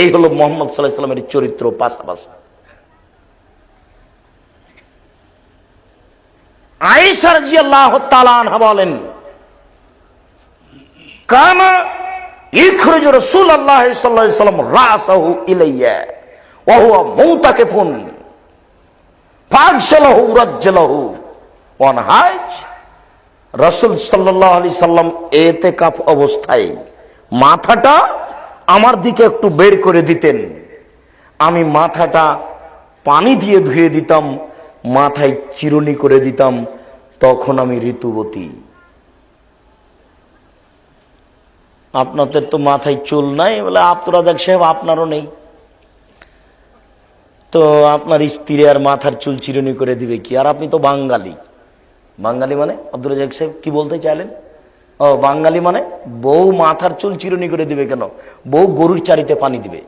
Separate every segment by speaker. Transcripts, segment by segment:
Speaker 1: এই হলো মোহাম্মদ সাল্লাহ সাল্লামের চরিত্র পাশাপাশি। রাদিয়াল্লাহু তাআলা আনহা বলেন কানা ইখরুজ রাসূলুল্লাহ সাল্লাল্লাহু আলাইহি সাল্লাম রাসাহু ইলাইয়া হুয়া ফাগশালাহু রাজ্জালাহু, ওয়ান হাজ, রাসূল সাল্লাম এতেকাফ অবস্থায় মাথাটা আমার দিকে একটু বের করে দিতেন। আমি মাথাটা পানি দিয়ে ধুয়ে দিতাম, মাথায় চিরুনি করে দিতাম, তখন আমি ঋতুবতী। আপনাদের তো মাথায় চুল নাই, বলে আব্দুরাজাক সাহেব আপনারও নেই। তো আপনার স্ত্রী আর মাথার চুল চিরুনি করে দিবে কি? আর আপনি তো বাঙালি। বাঙালি মানে? আব্দুল সাহেব কি বলতে চাইলেন? ও, বাঙালি মানে বউ মাথার চুল চিরুনি করে দিবে কেন? বউ গরুর চারিতে পানি দিবে।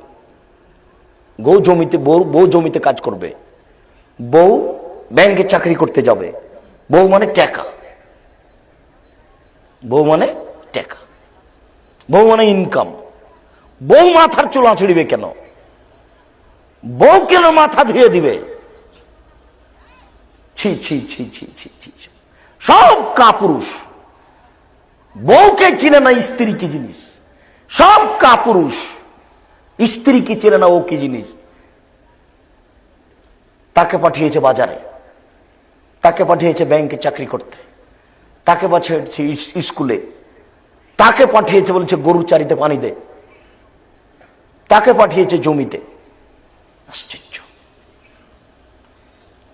Speaker 1: গৌ জমিতে, বউ জমিতে কাজ করবে। বউ ব্যাংকে চাকরি করতে যাবে। বউ মানে টাকা। বউ মানে টাকা। বউ মানে ইনকাম বউ মাথার চুল আঁচড়িবে কেন? বউ কেন মাথা ধুয়ে দিবে? ছি ছি ছি ছি ছি ছি। সব কাপুরুষ। বউকে চিনে না স্ত্রী কি জিনিস। সব কাপুরুষ স্ত্রী কি চেনে না ও কি জিনিস। তাকে পাঠিয়েছে বাজারে। তাকে পাঠিয়েছে ব্যাংকে চাকরি করতে। তাকে পাঠিয়েছে স্কুলে। তাকে পাঠিয়েছে বলছে গরুর চারিতে পানি দে। তাকে পাঠিয়েছে জমিতে। আশ্চর্য।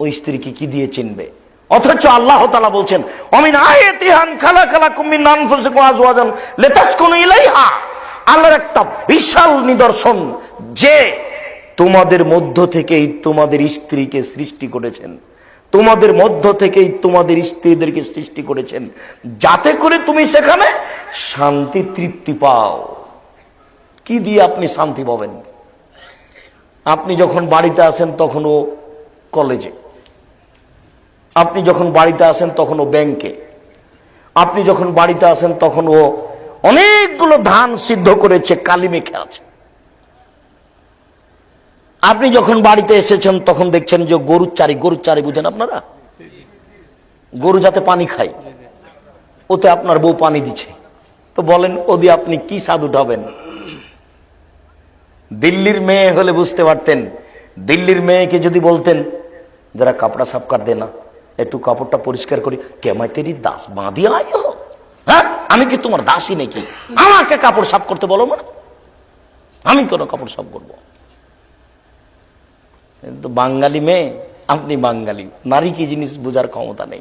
Speaker 1: ওই স্ত্রীকে কি দিয়ে চিনবে? অথচ আল্লাহ তালা বলছেন, অমিন আয়াতিহান খালা খালা কুমিন ইলাইহা। আল্লাহর একটা বিশাল নিদর্শন যে তোমাদের মধ্য থেকেই তোমাদের স্ত্রীকে সৃষ্টি করেছেন। তোমাদের মধ্য থেকেই তোমাদের স্ত্রীদেরকে সৃষ্টি করেছেন। যাতে করে তুমি সেখানে শান্তি তৃপ্তি পাও। কি দিয়ে আপনি শান্তি পাবেন? আপনি যখন বাড়িতে আসেন তখন ও কলেজে। আপনি যখন বাড়িতে আসেন তখন ও ব্যাংকে। আপনি যখন বাড়িতে আসেন তখন ও অনেকগুলো ধান সিদ্ধ করেছে, কালি মেখে আছে। আপনি যখন বাড়িতে এসেছেন তখন দেখছেন যে গরুর চারি গরুর চারি বুঝেন আপনারা? গরু যাতে পানি খায়, ওতে আপনার বউ পানি দিচ্ছে। তো বলেন ও দিয়ে আপনি কি স্বাদ উঠাবেন দিল্লির মেয়ে হলে বুঝতে পারতেন, দিল্লির মেয়েকে যদি বলতেন, যারা কাপড়া সাফ কর দে না। একটু কাপড়টা পরিষ্কার করি। কেমাই তেরি দাস বাঁধি আয়? হ্যাঁ? আমি কি তোমার দাসী নাকি? আমাকে কাপড় সাফ করতে বলো মানে আমি কোনো কাপড় সাফ করব। কিন্তু বাঙালি মেয়ে, আপনি বাঙালি। নারী কি জিনিস বোঝার ক্ষমতা নেই।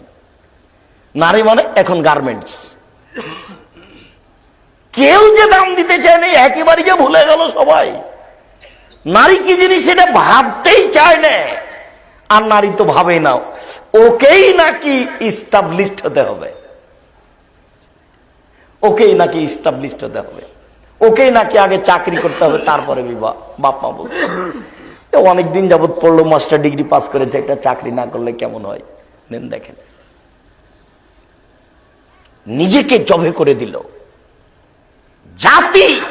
Speaker 1: নারী মানে এখন গার্মেন্টস কেউ যে দাম দিতে চায় না একেবারে ভুলে গেল সবাই। নারী কি জিনিস এটা ভাবতেই চায় না। আর নারী তো ভাবে না ওকেই নাকি ইস্টাবলিশড হতে হবে। ওকেই নাকি ইস্টাবলিশড হতে হবে। ওকেই নাকি আগে চাকরি করতে হবে, তারপরে বিবাহ। বাপ মা বলছে অনেকদিন যাবৎ পড়ল মাস্টার ডিগ্রি পাস করেছে, একটা চাকরি না করলে কেমন হয়? দেন দেখেন। নিজেকে জবে করে দিল। জাতি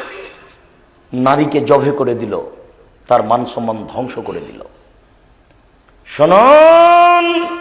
Speaker 1: নারীকে জবে করে দিল। তার মান সম্মান ধ্বংস করে দিল। শুনুন।